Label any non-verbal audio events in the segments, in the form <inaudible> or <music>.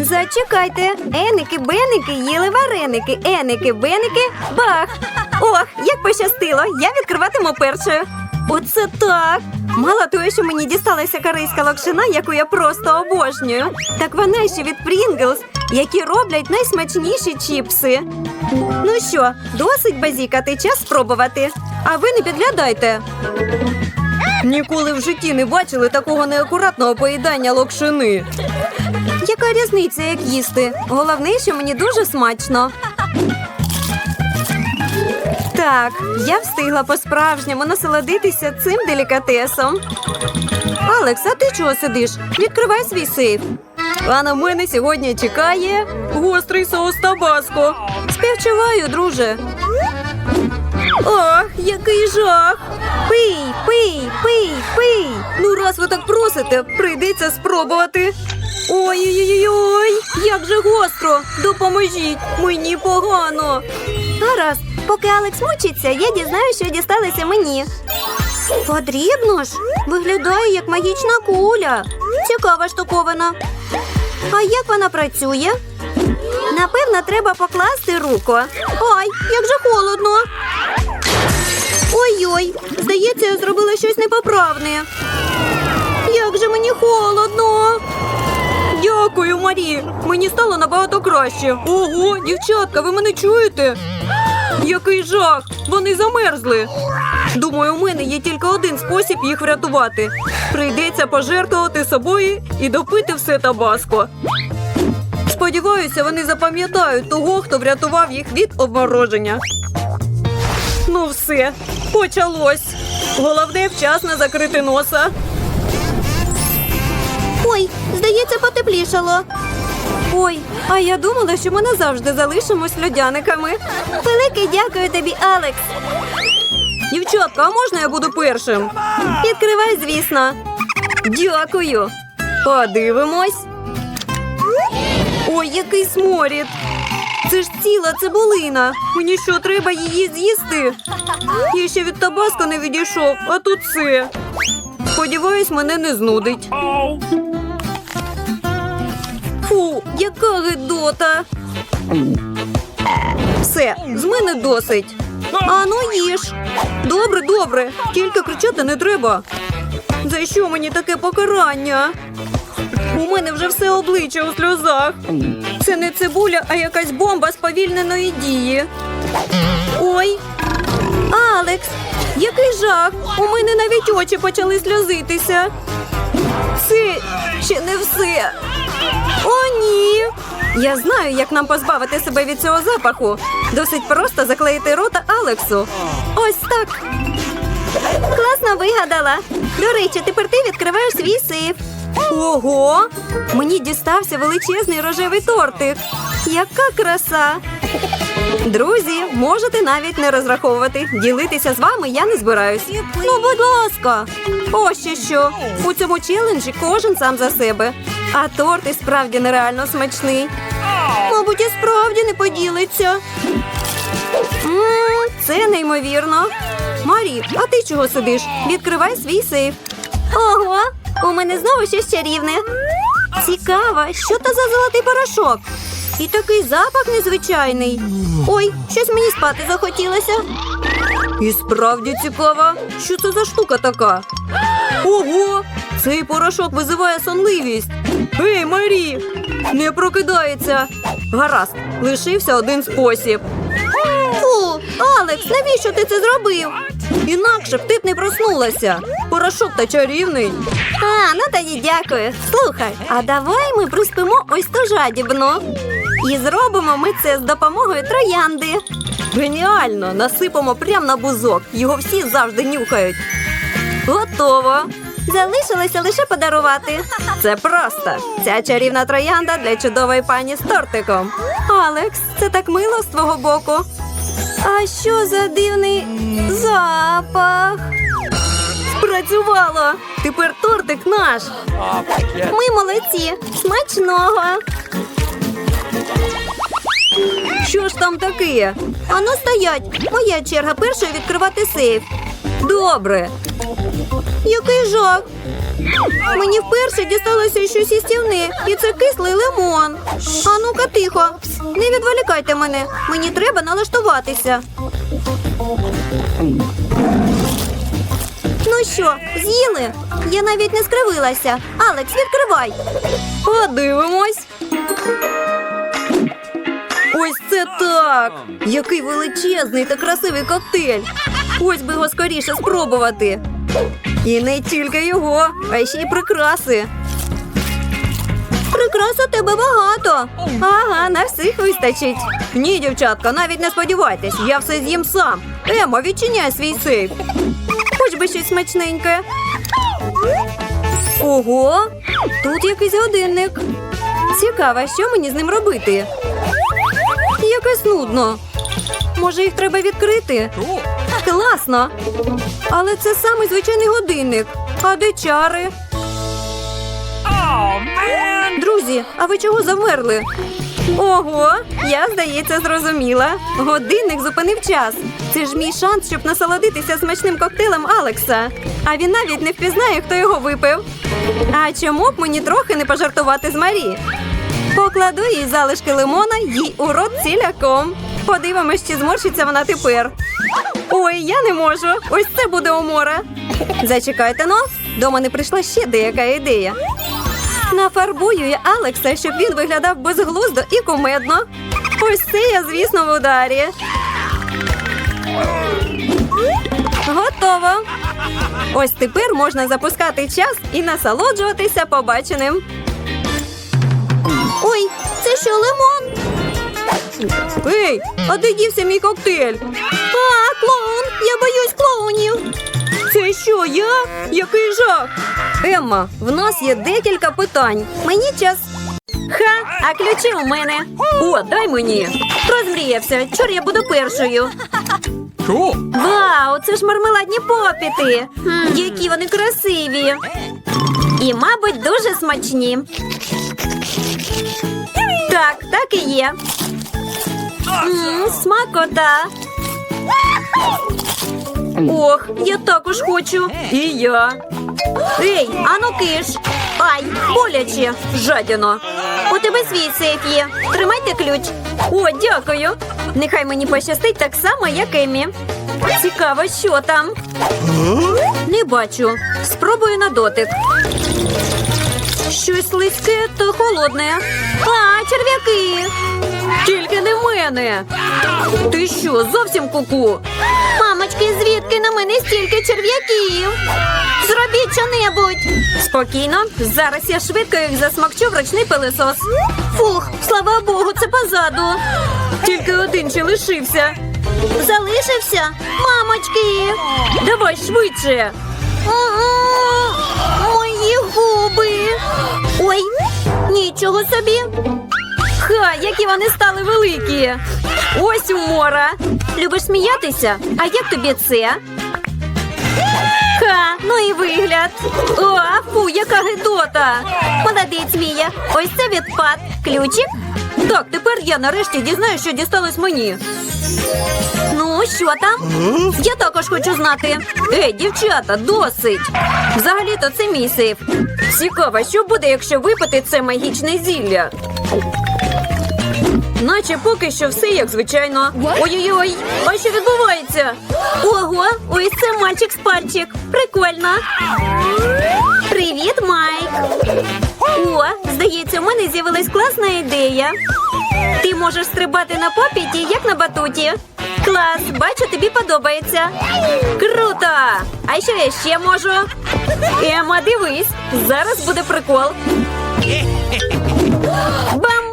Зачекайте. Еники, беники, їли вареники. Еники, беники, бах. Ох, як пощастило, я відкриватиму першою. Оце так. Мало того, що мені дісталася корейська локшина, яку я просто обожнюю. Так вона ще від Pringles, які роблять найсмачніші чіпси. Ну що, досить базікати, час спробувати. А ви не підглядайте. Ніколи в житті не бачили такого неакуратного поїдання локшини. Яка різниця, як їсти? Головне, що мені дуже смачно. Так, я встигла по-справжньому насолодитися цим делікатесом. Алекс, а ти чого сидиш? Відкривай свій сейф. А на мене сьогодні чекає гострий соус табаско. Співчуваю, друже. Ох, який жах! Пий, пий, пий, пий. Ну, раз ви так просите, прийдеться спробувати. Ой-ой-ой, як же гостро! Допоможіть! Мені погано. Гаразд, поки Алекс мучиться, я дізнаю, що дісталося мені. Потрібно ж. Виглядає як магічна куля. Цікава штуковина. А як вона працює? Напевно, треба покласти руку. Ой, як же холодно. Ой-ой, здається, я зробила щось непоправне. Як же мені холодно. Марі. Мені стало набагато краще. Ого, дівчатка, ви мене чуєте? <gasps> Який жах! Вони замерзли. Думаю, у мене є тільки один спосіб їх врятувати. Прийдеться пожертвувати собою і допити все табаско. Сподіваюся, вони запам'ятають того, хто врятував їх від обмороження. Ну все, почалось. Головне вчасно закрити носа. Ой, здається, потеплішало. Ой, а я думала, що ми назавжди залишимось льодяниками. Велике дякую тобі, Алекс. Дівчатка, а можна я буду першим? Відкривай, звісно. Дякую. Подивимось. Ой, який сморід. Це ж ціла цибулина. Мені що, треба її з'їсти? Я ще від табаско не відійшов, а тут це. Сподіваюсь, мене не знудить. Яка гидота. Все, з мене досить. А ну їж. Добре, добре. Тільки кричати не треба. За що мені таке покарання? У мене вже все обличчя у сльозах. Це не цибуля, а якась бомба сповільненої дії. Ой. Алекс, який жах! У мене навіть очі почали сльозитися. Це ще не все. О, ні. Я знаю, як нам позбавити себе від цього запаху. Досить просто заклеїти рота Алексу. Ось так. Класно вигадала. До речі, тепер ти відкриваєш свій сейф. Ого! Мені дістався величезний рожевий тортик. Яка краса! Друзі, можете навіть не розраховувати. Ділитися з вами я не збираюсь. Ну, будь ласка. Ось ще що. У цьому челенджі кожен сам за себе. А торт і справді нереально смачний. Мабуть, і справді не поділиться. Це неймовірно. Марі, а ти чого сидиш? Відкривай свій сейф. Ого, у мене знову щось чарівне. Цікаво, що то за золотий порошок? І такий запах незвичайний. Ой, щось мені спати захотілося. І справді цікаво, що це за штука така? Ого! Цей порошок визиває сонливість. Ей, Марі! Не прокидається. Гаразд, лишився один спосіб. Фу, Алекс, навіщо ти це зробив? Інакше б ти б не проснулася. Порошок та чарівний. А, ну тоді дякую. Слухай, а давай ми приспимо ось ту жадібну. І зробимо ми це з допомогою троянди. Геніально! Насипемо прямо на бузок. Його всі завжди нюхають. Готово. Залишилося лише подарувати. Це просто. Ця чарівна троянда для чудової пані з тортиком. Алекс, це так мило з твого боку. А що за дивний запах? Спрацювало! Тепер тортик наш. Ми молодці. Смачного. Що ж там таке? Ану стоять. Моя черга першою відкривати сейф. Добре. Який жах. Мені вперше дісталося щось істівне, і це кислий лимон. А ну-ка тихо. Не відволікайте мене. Мені треба налаштуватися. Ну що, з'їли? Я навіть не скривилася. Алекс, відкривай. Подивимось. Ось це так! Який величезний та красивий коктейль. Ось би його скоріше спробувати. І не тільки його, а ще й прикраси. Прикрас у тебе багато. Ага, на всіх вистачить. Ні, дівчатка, навіть не сподівайтесь, я все з'їм сам. Ема, відчиняй свій сейф. Хоч би щось смачненьке. Ого, тут якийсь годинник. Цікаво, що мені з ним робити. Якось нудно. Може, їх треба відкрити? Класно. Але це самий звичайний годинник. А де чари? Друзі, а ви чого завмерли? Ого, я, здається, зрозуміла. Годинник зупинив час. Це ж мій шанс, щоб насолодитися смачним коктейлем Алекса. А він навіть не впізнає, хто його випив. А чому б мені трохи не пожартувати з Марі? Покладу їй залишки лимона їй у рот ціляком. Подивимось, чи зморщиться вона тепер. Ой, я не можу. Ось це буде умора. Зачекайте но. До мене прийшла ще деяка ідея. Нафарбую я Алекса, щоб він виглядав безглуздо і кумедно. Ось це я, звісно, в ударі. Готово. Ось тепер можна запускати час і насолоджуватися побаченим. Ой, це що лимон? Ей, а де дівся мій коктейль? А, клоун! Я боюсь клоунів. Це що, я? Який жах? Емма, в нас є декілька питань. Мені час. Ха, а ключі у мене. О, дай мені. Розмріявся. Чор я буду першою. Cool. Вау, це ж мармеладні попіти. Які вони красиві. І, мабуть, дуже смачні. Так, так і є. Смакота. Ох, я також хочу. І я. Ей, ану киш. Ай, боляче, жадіно. У тебе свій сейф є. Тримайте ключ. О, дякую. Нехай мені пощастить так само, як Емі. Цікаво, що там. Не бачу. Спробую на дотик. Щось слизьке та холодне. А, черв'яки. Тільки не в мене. Ти що, зовсім куку? Мамочки, звідки на мене стільки черв'яків? Зробіть що-небудь. Спокійно, зараз я швидко їх засмокчу в ручний пилисос. Фух, слава Богу, це позаду. Тільки один ще лишився. Залишився? Мамочки. Давай швидше. Губи. Ой, нічого собі. Ха, які вони стали великі. Ось умора. Любиш сміятися? А як тобі це? Ха, ну і вигляд. О, фу, яка гидота. Молодець, Мія. Ось це відпад. Ключик? Так, тепер я нарешті дізнаюся, що дісталось мені. Ну, що там? Я також хочу знати. Ей, дівчата, досить. Взагалі-то це мій сейф. Цікаво, що буде, якщо випити це магічне зілля. Наче поки що все як звичайно. Ой-ой-ой, а що відбувається? Ого, ось це мальчик з пальчик. Прикольно. Привіт, Майк. О, здається, у мене з'явилась класна ідея. Ти можеш стрибати на попіті, як на батуті. Клас, бачу, тобі подобається. Круто! А що я ще можу? Ема, дивись, зараз буде прикол. Бам!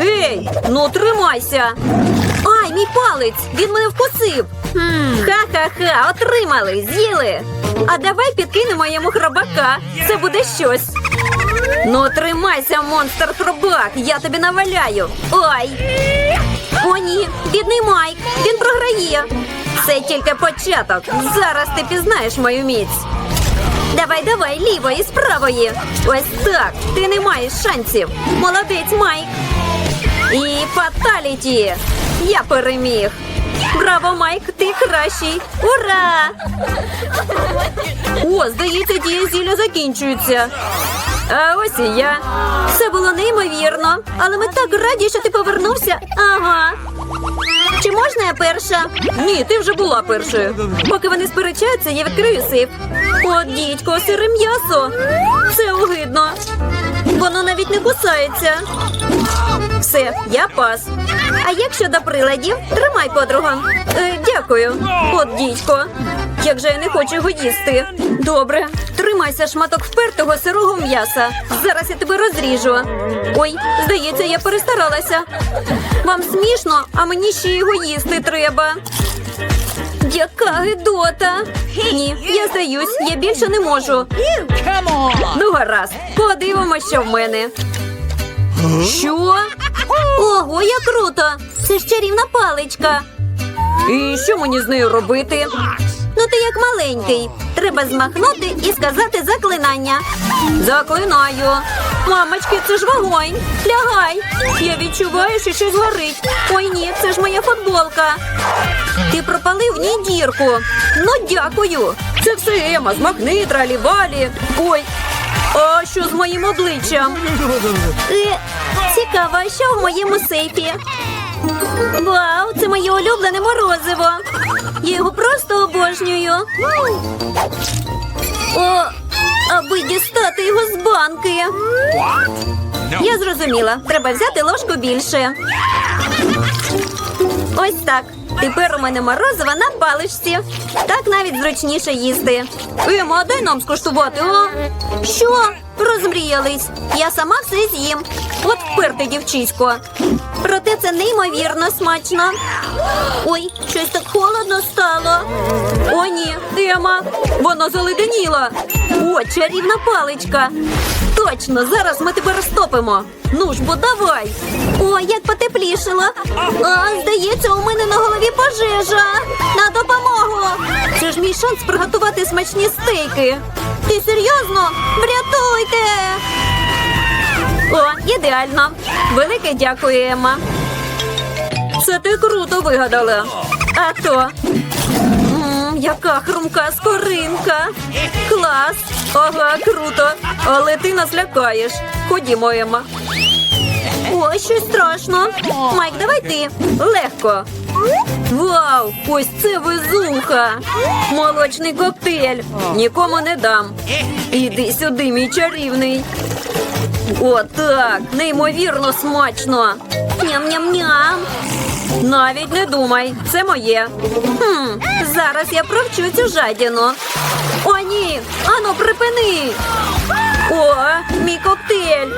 Ей, ну тримайся! Ай, мій палець! Він мене вкусив! Ха-ха-ха, отримали, з'їли! А давай підкинемо йому хробака. Це буде щось. Ну, тримайся, монстр хробак! Я тобі наваляю! Ой! О, ні, бідний Майк! Він програє! Це тільки початок. Зараз ти пізнаєш мою міць. Давай, давай, лівої, з правої. Ось так. Ти не маєш шансів. Молодець, Майк. І фаталіті. Я переміг. Браво, Майк, ти кращий! Ура! О, здається, дія зілля закінчується. А ось і я. Це було неймовірно. Але ми так раді, що ти повернувся. Ага. Чи можна я перша? Ні, ти вже була першою. Поки вони сперечаються, я відкрию сейф. От дідько, сире м'ясо. Це огидно. Воно навіть не кусається. Все, я пас. А як щодо приладів, тримай подруга. Е, дякую. От дідько. Як же я не хочу його їсти. Добре, тримайся шматок впертого сирого м'яса. Зараз я тебе розріжу. Ой, здається, я перестаралася. Вам смішно, а мені ще його їсти треба. Яка гидота. Ні, я здаюсь, я більше не можу. Ну, гаразд, подивимося, що в мене. Що? Ого, як круто! Це ж чарівна паличка. І що мені з нею робити? Ну ти як маленький. Треба змахнути і сказати заклинання. Заклинаю. Мамочки, це ж вогонь. Лягай. Я відчуваю, що щось горить. Ой ні, це ж моя футболка. Ти пропалив ній дірку. Ну, дякую. Це все Ема, змахни, тралі-валі. Ой. А що з моїм обличчям? Е, цікаво, що в моєму сейфі? Вау, це моє улюблене морозиво. Я його просто обожнюю. О, аби дістати його з банки. Я зрозуміла. Треба взяти ложку більше. Ось так. Тепер у мене морозиво на паличці. Так навіть зручніше їсти. Ема, дай нам скуштувати, а? Що? Розмріялись. Я сама все з'їм. От вперте, дівчисько. Проте це неймовірно смачно. Ой, щось так холодно стало. О, ні, Ема, вона заледеніла. О, чарівна паличка. Точно, зараз ми тебе розтопимо. Ну ж бо давай. О, як потеплішало. А, здається, у мене на голові пожежа. На допомогу. Це ж мій шанс приготувати смачні стейки. Ти серйозно? Врятуйте! О, ідеально. Велике дякую, Емма. Це ти круто вигадала. А то? Яка хрумка скоринка. Клас. Ага, круто. Але ти нас лякаєш. Ходімо, Ема. О, щось страшно. Майк, давай ти. Легко. Вау! Ось це везуха! Молочний коктейль. Нікому не дам. Іди сюди, мій чарівний. О, так, неймовірно смачно. Ням-ням-ням. Навіть не думай, це моє. Хм, зараз я провчу цю жадіну. О, ні, ану, припини. О, мій коктейль.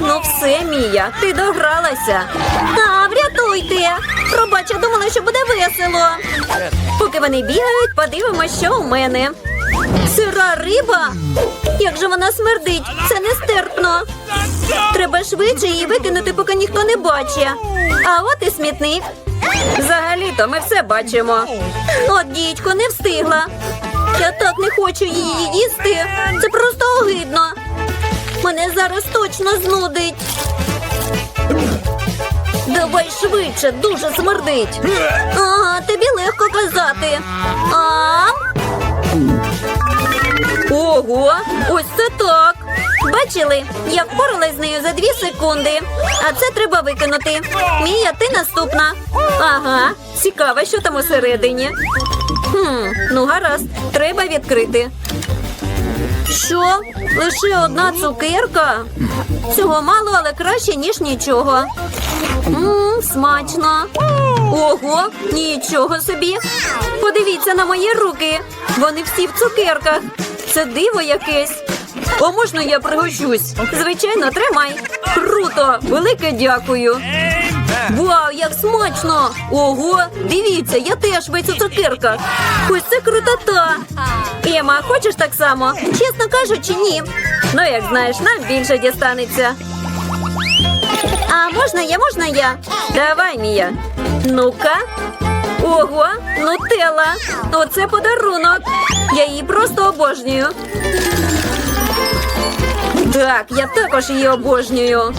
Ну все, Мія, ти догралася. А, врятуйте. Пробач, я думала, що буде весело. Поки вони бігають, подивимося, що у мене. Сира риба? Як же вона смердить? Це нестерпно. Треба швидше її викинути, поки ніхто не бачить. А от і смітник. Взагалі-то ми все бачимо. От дідько, не встигла. Я так не хочу її їсти. Це просто огидно. Мене зараз точно знудить. Давай швидше, дуже смердить. Ага, тобі легко казати. А? Ого, ось це так. Бачили? Я впоралась з нею за дві секунди. А це треба викинути. Мія, ти наступна. Ага, цікаво, що там усередині. Хм, ну гаразд, треба відкрити. Що? Лише одна цукерка? Цього мало, але краще, ніж нічого. Мм, смачно. Ого, нічого собі. Подивіться на мої руки. Вони всі в цукерках. Це диво якесь. О, можна я пригощусь? Звичайно, тримай. Круто! Велике дякую. Вау, як смачно! Ого, дивіться, я теж весь у цукерках. Ось це крутота. Ема, хочеш так само? Чесно кажучи, ні. Ну, як знаєш, нам більше дістанеться. А можна я, можна я? Давай, Мія. Ну-ка. Ого, нутелла. Оце подарунок. Я її просто обожнюю. Так, я також її обожнюю.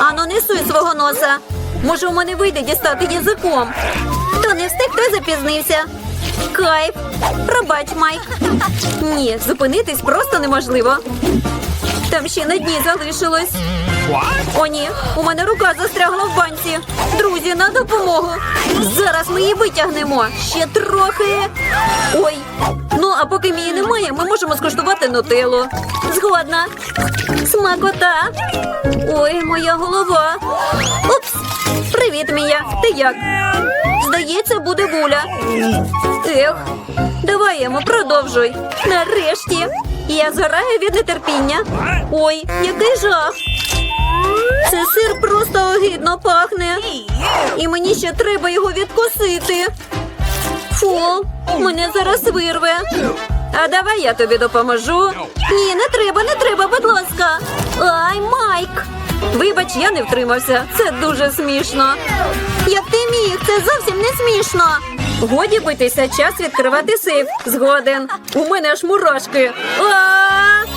Ану, не суй свого носа. Може, у мене вийде дістати язиком. Хто не встиг, той запізнився. Кайф. Пробач, Майк. Ні, зупинитись просто неможливо. Там ще на дні залишилось. О, ні, у мене рука застрягла в банці. Друзі, на допомогу. Зараз ми її витягнемо. Ще трохи. Ой. Ну, а поки мії немає, ми можемо скуштувати нутеллу. Згодна. Смакота. Ой, моя голова. Упс. Привіт, Мія. Ти як? Здається, буде гуля. Ех, давай, Емо, продовжуй. Нарешті. Я згораю від нетерпіння. Ой, який жах. Це сир просто огидно пахне. І мені ще треба його відкусити. Фу, мене зараз вирве. А давай я тобі допоможу. Ні, не треба, не треба, будь ласка. Ай, Майк. Вибач, я не втримався. Це дуже смішно. Як ти міг, це зовсім не смішно. Годі битися, час відкривати сейф. Згоден. У мене аж мурашки. А!